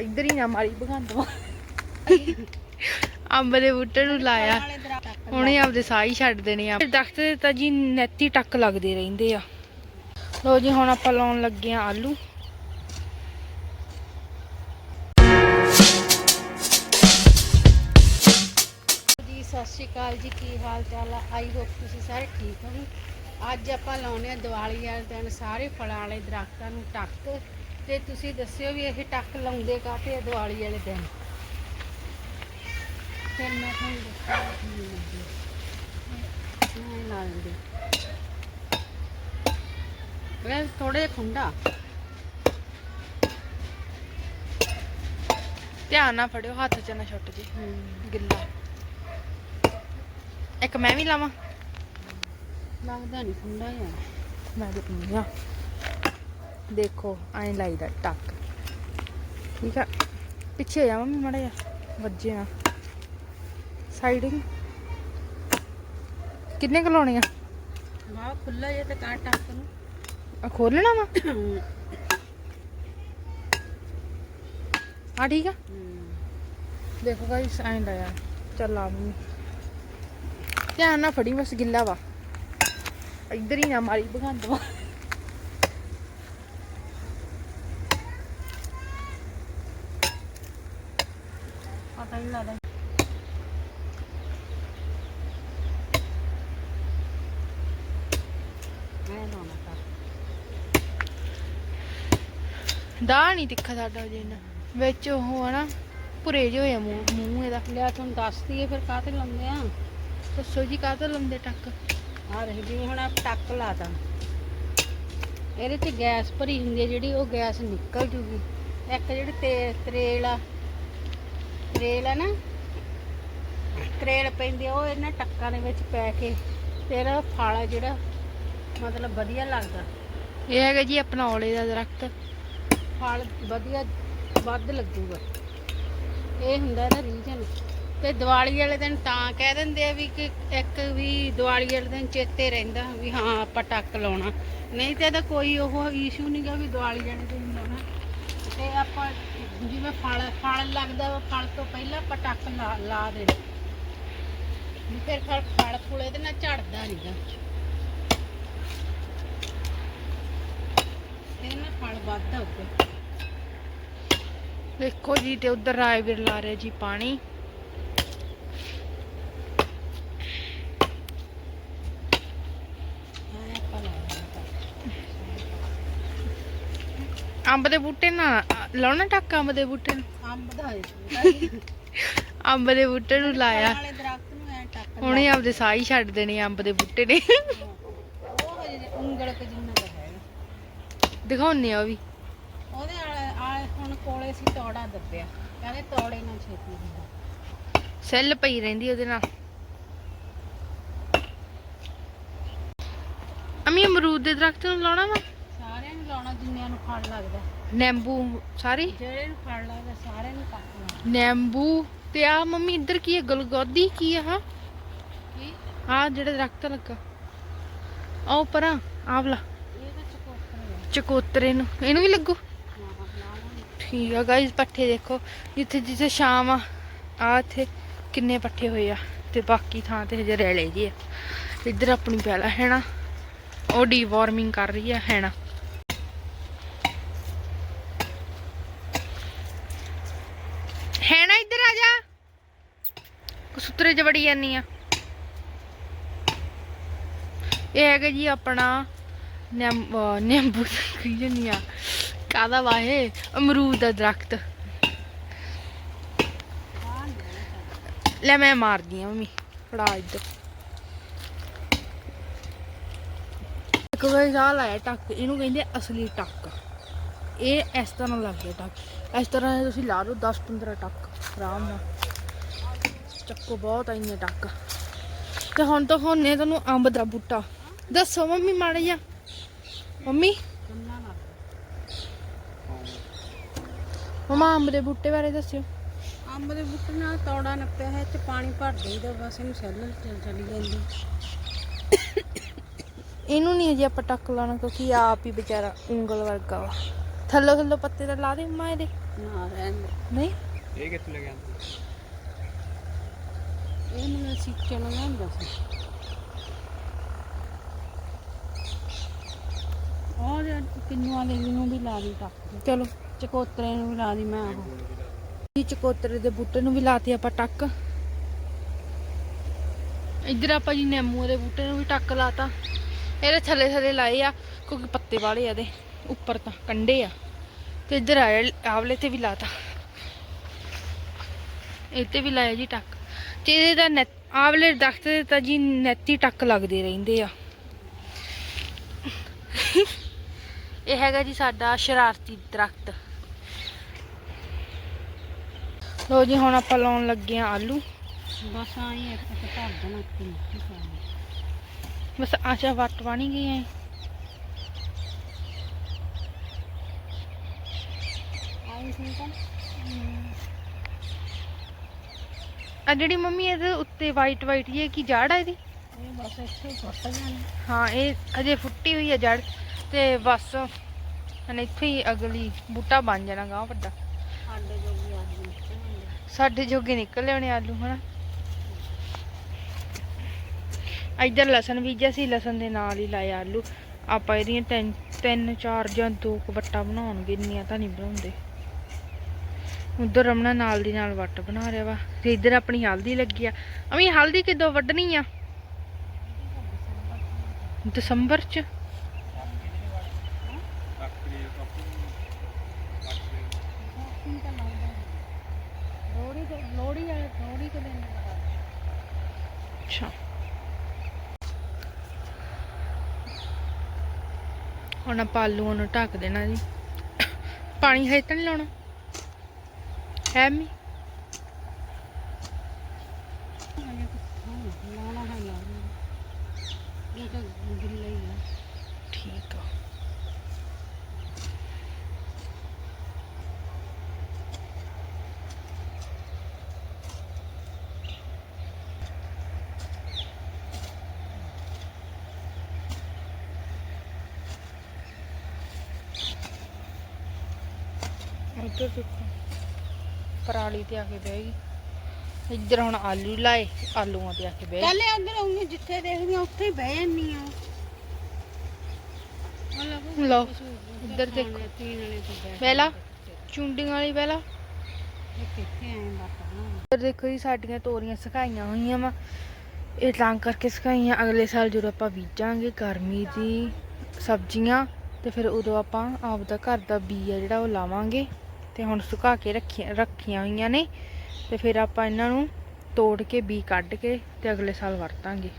ਇੱਧਰ ਹੀ ਨਾ ਮਾਰੀ ਭਗੰਦ ਅੰਬ ਦੇ ਬੂਟੇ ਨੂੰ ਲਾਇਆ। ਹੁਣੇ ਆਪਦੇ ਸਾਹ ਹੀ ਛੱਡ ਦੇਣੇ ਆ। ਦਰਖਤ ਦੇ ਤਾਂ ਜੀ ਨੈਤੀ ਟੱਕ ਲੱਗਦੇ ਰਹਿੰਦੇ ਆ। ਲੋ ਜੀ, ਹੁਣ ਆਪਾਂ ਲਾਉਣ ਲੱਗੇ ਆ ਆਲੂ। ਜੀ, ਸਤਿ ਸ਼੍ਰੀ ਅਕਾਲ ਜੀ, ਕੀ ਹਾਲ ਚਾਲ ਆ? ਆਈ ਹੋਪ ਤੁਸੀਂ ਸਾਰੇ ਠੀਕ ਹੋ ਅੱਜ ਆਪਾਂ ਲਾਉਣੇ ਆ ਦੀਵਾਲੀ ਵਾਲੇ ਦਿਨ ਸਾਰੇ ਫਲਾਂ ਵਾਲੇ ਦਰਖਤਾਂ ਨੂੰ ਟੱਕ ਤੇ ਤੁਸੀਂ ਦੱਸਿਓ ਵੀ ਇਹ ਟੱਕ ਲਾਉਂਦੇ ਕਾਹਤੇ ਆ ਦੀਵਾਲੀ ਵਾਲੇ ਦਿਨ? ਫਿਰ ਮੈਂ ਤੁਹਾਨੂੰ ਦੱਸਾਂਗੀ ਮੈਂ ਵੇ ਥੋੜੇ ਖੁੰਡਾ। ਧਿਆਨ ਨਾਲ ਫੜਿਓ ਹੱਥ 'ਚ ਨਾ ਛੁੱਟ ਜੇ। ਗਿੱਲਾ। ਇੱਕ ਮੈਂ ਵੀ ਲਾਵਾਂ? ਲੱਗਦਾ ਨਹੀਂ ਖੁੰਡਾ ਯਾਰ ਮੈਂ ਦੇਖਣੀ ਆ ਦੇਖੋ ਐਂ ਲਾਈਦਾ ਟੱਕ। ਠੀਕ ਆ? ਪਿੱਛੇ ਜਾ ਮੰਮੀ ਮੜਾ ਜਾ ਵੱਜੇ ਨਾ ਸਾਈਡਿੰਗ ਕਿੰਨੇ ਕੁ ਲਾਉਣੇ ਆ? ਵਾਹ ਖੁੱਲਾ ਜੇ ਤੇ ਕਾਂ ਟੱਕ ਨੂੰ। ਆ ਖੋਲਣਾ ਵਾ? ਆ ਠੀਕ ਆ? ਦੇਖੋ ਗਾਇਸ ਐਂ ਲਾਇਆ। ਚੱਲ ਆ ਮੰਮੀ। ਧਿਆਨ ਨਾਲ ਫੜੀ ਬਸ ਗਿੱਲਾ ਵਾ। ਇੱਧਰ ਹੀ ਨਾ ਮਾਰੀ ਭਗੰਦ ਵਾ ਪਤਾ ਹੀ ਨਹੀਂ ਲੱਗਦਾ ਦਾ ਨਹੀਂ ਤਿੱਖਾ ਸਾਡਾ ਜੇ ਨਾ ਵਿੱਚ ਉਹ ਆ ਨਾ ਭੁਰੇ ਜਿਹੇ ਹੋਏ ਆ ਮੂੰਹ ਮੂੰਹ ਇਹਦਾ। ਲਿਆ ਤੁਹਾਨੂੰ ਦੱਸ ਦਈਏ ਫਿਰ ਕਾਹਤੇ ਲਾਉਂਦੇ ਆ? ਦੱਸੋ ਜੀ ਕਾਹਤੋਂ ਲੰਦੇ ਟੱਕ? ਆ ਰਹੀ ਜਿਵੇਂ ਹੁਣ ਆ ਟੱਕ ਲਾਤਾ ਇਹਦੇ ਚ ਗੈਸ ਭਰੀ ਹੁੰਦੀ ਹੈ ਜਿਹੜੀ ਉਹ ਗੈਸ ਨਿਕਲ ਜੂਗੀ। ਇੱਕ ਜਿਹੜੀ ਤੇ ਤਰੇਲ ਆ ਤਰੇਲ ਆ ਨਾ ਤਰੇਲ ਪੈਂਦੀ ਉਹ ਇਹਨਾਂ ਟੱਕਾਂ ਦੇ ਵਿੱਚ ਪੈ ਕੇ ਫਿਰ ਫਲ ਜਿਹੜਾ ਮਤਲਬ ਵਧੀਆ ਲੱਗਦਾ। ਇਹ ਹੈਗਾ ਜੀ ਆਪਣਾ ਔਲੇ ਦਾ ਦਰਖਤ। ਫਲ ਵਧੀਆ ਵੱਧ ਲੱਗੂਗਾ। ਇਹ ਹੁੰਦਾ ਨਾ ਰੀਜਨ। ਤੇ ਦੀਵਾਲੀ ਵਾਲੇ ਦਿਨ ਤਾਂ ਕਹਿ ਦਿੰਦੇ ਆ ਵੀ ਕਿ ਇੱਕ ਵੀ ਦੀਵਾਲੀ ਵਾਲੇ ਦਿਨ ਚੇਤੇ ਰਹਿੰਦਾ ਵੀ ਹਾਂ ਆਪਾਂ ਟੱਕ ਲਾਉਣਾ। ਨਹੀਂ ਤੇ ਇਹਦਾ ਕੋਈ ਉਹ ਇਸ਼ੂ ਨਹੀਂਗਾ ਵੀ ਦੀਵਾਲੀ ਵਾਲੇ ਦਿਨ ਲਾਉਣਾ। ਤੇ ਆਪਾਂ ਜਿਵੇਂ ਫਲ ਫਲ ਲੱਗਦਾ ਵਾ, ਫਲ ਤੋਂ ਪਹਿਲਾਂ ਪਟਾਕ ਲਾ ਲਾ ਦੇਣਾ। ਫਿਰ ਫਲ ਫਲ ਫੁਲ ਇਹਦੇ ਨਾਲ ਝੜਦਾ ਨਹੀਂਗਾ ਇਹਦੇ ਨਾਲ ਫਲ ਵੱਧਦਾ ਆਊਗਾ ਦੇਖੋ ਜੀ, ਤੇ ਉਧਰ ਰਾਏਵੀਰ ਲਾ ਰਿਹਾ ਜੀ ਪਾਣੀ ਐਂ ਆਪਾਂ ਲਾ ਦੇਣਾ ਅੰਬ ਦੇ ਬੂਟੇ ਨਾਲ ਲਾਉਣਾ ਟੱਕ ਅੰਬ ਦੇ ਬੂਟੇ ਨੂੰ। ਅੰਬ ਦਾ ਹੈ। ਅੰਬ ਦੇ ਬੂਟੇ ਨੂੰ ਲਾਇਆ। ਵਾਲੇ ਦਰਖਤ ਨੂੰ ਐ ਟੱਕ ਹੁਣੇ ਆਪਦੇ ਸਾਹ ਹੀ ਛੱਡ ਦੇਣੇ ਅੰਬ ਦੇ ਬੂਟੇ ਨੇ। ਉਹ ਹਜੇ ਉਂਗਲ ਕੁ ਜਿੰਨਾ ਦਿਖਾਉਣੇ ਆ ਵੀ। ਉਹਦੇ ਆਲੇ ਆਲੇ ਹੁਣ ਕੋਲੇ ਸੀ ਤੋੜਾ ਦੱਬਿਆ। ਕਹਿੰਦੇ ਤੋੜੇ ਨਾਲ ਛੇਤੀ ਹੁੰਦਾ ਸੈੱਲ ਪਈ ਰਹਿੰਦੀ ਉਹਦੇ ਨਾਲ। ਅਮੀ ਅਮਰੂਦ ਦੇ ਦਰਖਤ ਨੂੰ ਲਾਉਣਾ ਵਾ? ਸਾਰਿਆਂ ਨੂੰ ਲਾਉਣਾ ਜਿੰਨਿਆਂ ਨੂੰ ਫਲ ਲੱਗਦਾ। ਨਿੰਬੂ ਸਾਰੀ? ਜਿਹੜੇ ਨੂੰ ਫਲ ਲੱਗਦਾ ਸਾਰਿਆਂ ਨੂੰ ਕੱਟ ਲਾਉਣਾ। ਨਿੰਬੂ ਤੇ ਆ ਮੰਮੀ ਇੱਧਰ ਕੀ ਹੈ? ਗਲਗੋਦੀ ਕੀ ਆ ਕੀ? ਆ ਜਿਹੜਾ ਦਰਖਤ ਲੱਗਾ। ਆਹ ਪਰਾਂ ਆਹ ਵਾਲਾ ਇਹ ਤਾਂ ਚਕੋਤਰੇ ਆ। ਚਕੋਤਰੇ ਨੂੰ। ਇਹਨੂੰ ਵੀ ਲੱਗੂ? ਹਾਂ ਲਾਵਾਂਗੇ ਠੀਕ ਆ ਗਾਇਸ ਪੱਠੇ ਦੇਖੋ। ਜਿੱਥੇ ਜਿੱਥੇ ਸ਼ਾਮ ਆ ਆ ਇੱਥੇ ਕਿੰਨੇ ਪੱਠੇ ਹੋਏ ਆ। ਤੇ ਬਾਕੀ ਥਾਂ ਤੇ ਹਜੇ ਰੈਲੇ ਜੀ ਆ। ਇੱਧਰ ਆਪਣੀ ਪਹਿਲਾ ਹੈ ਨਾ ਉਹ ਡੀਵਾਰਮਿੰਗ ਕਰ ਰਹੀ ਆ ਹੈ ਨਾ ਹੈ ਨਾ ਇੱਧਰ ਆ ਜਾ ਕਸੂਤਰੇ ਜਾਨੀ ਆ। ਇਹ ਹੈਗਾ ਜੀ ਆਪਣਾ ਨਿੰਬੂ ਕੀ ਜੰਨੀ ਆ। ਕਾਦਾ ਵਾਹੇ ਅਮਰੂਦ ਦਾ ਦਰਖਤ। ਲੈ ਮੈਂ ਮਾਰਦੀ ਆ ਮੰਮੀ, ਫੜਾ ਇੱਧਰ। ਇੱਕ ਵਾਰੀ ਆ ਲਾਇਆ ਟੱਕ, ਇਹਨੂੰ ਕਹਿੰਦੇ ਅਸਲੀ ਟੱਕ। ਇਹ ਇਸ ਤਰ੍ਹਾਂ ਲੱਗਦਾ ਟੱਕ। ਇਸ ਤਰ੍ਹਾਂ ਤੁਸੀਂ ਲਾ ਲਓ 10 15 ਟੱਕ, ਆਰਾਮ ਨਾਲ। ਚੱਕੋ ਬਹੁਤ ਆਈਆਂ ਟੱਕ। ਤੇ ਹੁਣ ਤਾਂ ਹੋਣੇ ਤੁਹਾਨੂੰ ਅੰਬ ਦਾ ਬੂਟਾ। ਦੱਸੋ ਮੰਮੀ ਮਾੜਾ ਜਿਹਾ। ਮੰਮੀ? ਮਮਾ ਅੰਬ ਦੇ ਬੂਟੇ ਬਾਰੇ ਦੱਸਿਓ। ਅੰਬ ਦੇ ਬੂਟੇ ਨਾਲ ਤੋੜਾ ਨੱਪਿਆ ਹੈ ਤੇ ਪਾਣੀ ਭਰ ਦੇਈਦਾ ਬਸ ਇਹਨੂੰ ਸੈੱਲ ਚੱਲ ਚਲੀ ਜਾਂਦੀ। ਇਹਨੂੰ ਨਹੀਂ ਅਜੇ ਆਪਾਂ ਟੱਕ ਲਾਉਣਾ ਕਿਉਂਕਿ ਆਪ ਹੀ ਵਿਚਾਰਾ ਉਂਗਲ ਵਰਗਾ ਵਾ। ਥੱਲੋ ਥੱਲੋ ਪੱਤੇ ਤਾਂ ਲਾ ਦੇ ਮੰਮਾ ਇਹਦੇ। ਨਾ ਰਹਿਣ ਦੇ। ਨਹੀਂ? ਇਹ ਕਿੱਥੇ ਲੱਗਿਆ ਇਹ ਮੈਨੂੰ ਨੂੰ ਹੁੰਦਾ ਸੀ। ਔਰ ਕਿੰਨੂਆਂ ਦੇ ਨੂੰ ਵੀ ਲਾ ਦੀ ਟੱਕ ਚਲੋ, ਚਕੋਤਰੇ ਨੂੰ ਵੀ ਲਾ ਦੀ ਮੈਂ ਉਹ ਜੀ ਚਕੋਤਰੇ ਦੇ ਬੂਟੇ ਨੂੰ ਵੀ ਲਾਤੀ ਆਪਾਂ ਟੱਕ। ਇੱਧਰ ਆਪਾਂ ਜੀ ਨਿੰਮੂ ਦੇ ਬੂਟੇ ਨੂੰ ਵੀ ਟੱਕ ਲਾਤਾ। ਇਹਦੇ ਥੱਲੇ ਥੱਲੇ ਲਾਏ ਆ, ਕਿਉਂਕਿ ਪੱਤੇ ਵਾਲੇ ਆ ਇਹਦੇ, ਉੱਪਰ ਤਾਂ ਕੰਡੇ ਆ। ਤੇ ਇੱਧਰ ਆਇਆ ਆਵਲੇ ਤੇ ਵੀ ਲਾਤਾ। ਤੇ ਵੀ ਲਾਇਆ ਜੀ ਟੱਕ। ਤੇ ਇਹਦੇ ਆਵਲੇ ਦਰਖਤ ਦੇ ਤਾਂ ਜੀ ਨੈਤੀ ਟੱਕ ਲੱਗਦੇ ਰਹਿੰਦੇ ਆ। ਇਹ ਹੈਗਾ ਜੀ ਸਾਡਾ ਸ਼ਰਾਰਤੀ ਦਰਖਤ। ਲੋ ਜੀ ਹੁਣ ਆਪਾਂ ਲਾਉਣ ਲੱਗੇ ਆ ਆਲੂ। ਬਸ ਆਈ ਇੱਕ ਧਰ ਦੇਣਾ ਪਾਣੀ ਬਸ ਆਸ਼ਾ ਵੱਟ ਬਣੀ ਗਈ ਐ। ਆਈ ਸੀ ਤਾਂ ਆ ਜਿਹੜੀ ਮੰਮੀ ਇਹਦੇ ਉੱਤੇ ਵਾਈਟ ਵਾਈਟ ਇਹ ਕੀ ਜੜ ਆ ਇਹਦੀ? ਇਹ ਬਸ ਇੱਥੇ ਹੀ ਫੁੱਟ ਜਾਣੀ। ਹਾਂ ਇਹ ਅਜੇ ਫੁੱਟੀ ਹੋਈ ਹੈ ਜੜ। ਤੇ ਬਸ ਹਨੇ ਇੱਥੇ ਹੀ ਅਗਲੀ ਬੂਟਾ ਬਣ ਜਾਣਾ ਗਾ ਵੱਡਾ। ਸਾਡੇ ਜੋਗੇ ਨਿਕਲ ਆਉਣੇ ਆਲੂ ਹਨਾ। ਇੱਧਰ ਲਸਣ ਬੀਜਿਆ ਸੀ ਲਸਣ ਦੇ ਨਾਲ ਹੀ ਲਾਏ ਆਲੂ। ਆਪਾਂ ਇਹਦੀਆਂ ਤਿੰਨ ਤਿੰਨ ਚਾਰ ਜਾਂ ਦੋ ਕੁ ਵੱਟਾਂ ਬਣਾਉਣਗੇ ਇੰਨੀਆਂ ਤਾਂ ਨਹੀਂ ਬਣਾਉਂਦੇ। ਉਧਰ ਰਮਣਾ ਨਾਲ ਦੀ ਨਾਲ ਵੱਟ ਬਣਾ ਰਿਹਾ ਵਾ ਤੇ ਇੱਧਰ ਆਪਣੀ ਹਲਦੀ ਲੱਗੀ ਆ। ਅਮੀ, ਹਲਦੀ ਕਿਦੋਂ ਵੱਢਣੀ ਆ? ਦਸੰਬਰ ਚ। ਲੋੜੀ ਵਾਲੇ ਲੋੜੀ ਕੇ ਦਿਨ ਅੱਛਾ। ਹੁਣ ਆਪਾਂ ਆਲੂਆਂ ਨੂੰ ਢੱਕ ਦੇਣਾ ਜੀ। ਪਾਣੀ ਹੈ ਤਾਂ ਨਹੀਂ ਲਾਉਣਾ? ਆ ਠੀਕ ਆ। ਉੱਧਰ ਦੇਖੋ ਪਰਾਲੀ ਤੇ ਆ ਕੇ ਬਹਿ ਗਈ। ਇੱਧਰ ਹੁਣ ਆਲੂ ਲਾਏ ਆਲੂਆਂ ਤੇ ਆ ਕੇ ਬਹਿ ਗਈ। ਪਹਿਲੇ ਅੰਦਰ ਆਉਂਗੀ ਜਿੱਥੇ ਦੇਖਦੀ ਆ ਉੱਥੇ ਹੀ ਬਹਿ ਜੰਨੀ ਆ ਲਓ ਇੱਧਰ ਦੇਖੋ। ਪਹਿਲਾ ਚੁੰਡੀਆਂ ਵਾਲੀ ਪਹਿਲਾ ਇੱਧਰ ਦੇਖੋ ਜੀ ਸਾਡੀਆਂ ਤੋਰੀਆਂ ਸੁਕਾਈਆਂ ਹੋਈਆਂ ਵਾ। ਇਹ ਤਾਂ ਕਰਕੇ ਸੁਕਾਈਆਂ। ਅਗਲੇ ਸਾਲ ਜਦੋਂ ਆਪਾਂ ਬੀਜਾਂਗੇ ਗਰਮੀ ਦੀ ਸਬਜ਼ੀਆਂ ਤੇ ਫਿਰ ਉਦੋਂ ਆਪਾਂ ਆਪਦਾ ਘਰ ਦਾ ਬੀ ਆ ਜਿਹੜਾ ਉਹ ਲਾਵਾਂਗੇ। ਤੇ ਹੁਣ ਸੁਕਾ ਕੇ ਰੱਖੀਆਂ ਰੱਖੀਆਂ ਹੋਈਆਂ ਨੇ ਤੇ ਫਿਰ ਆਪਾਂ ਇਹਨਾਂ ਨੂੰ ਤੋੜ ਕੇ, ਬੀ ਕੱਢ ਕੇ ਤੇ ਅਗਲੇ ਸਾਲ ਵਰਤਾਂਗੇ।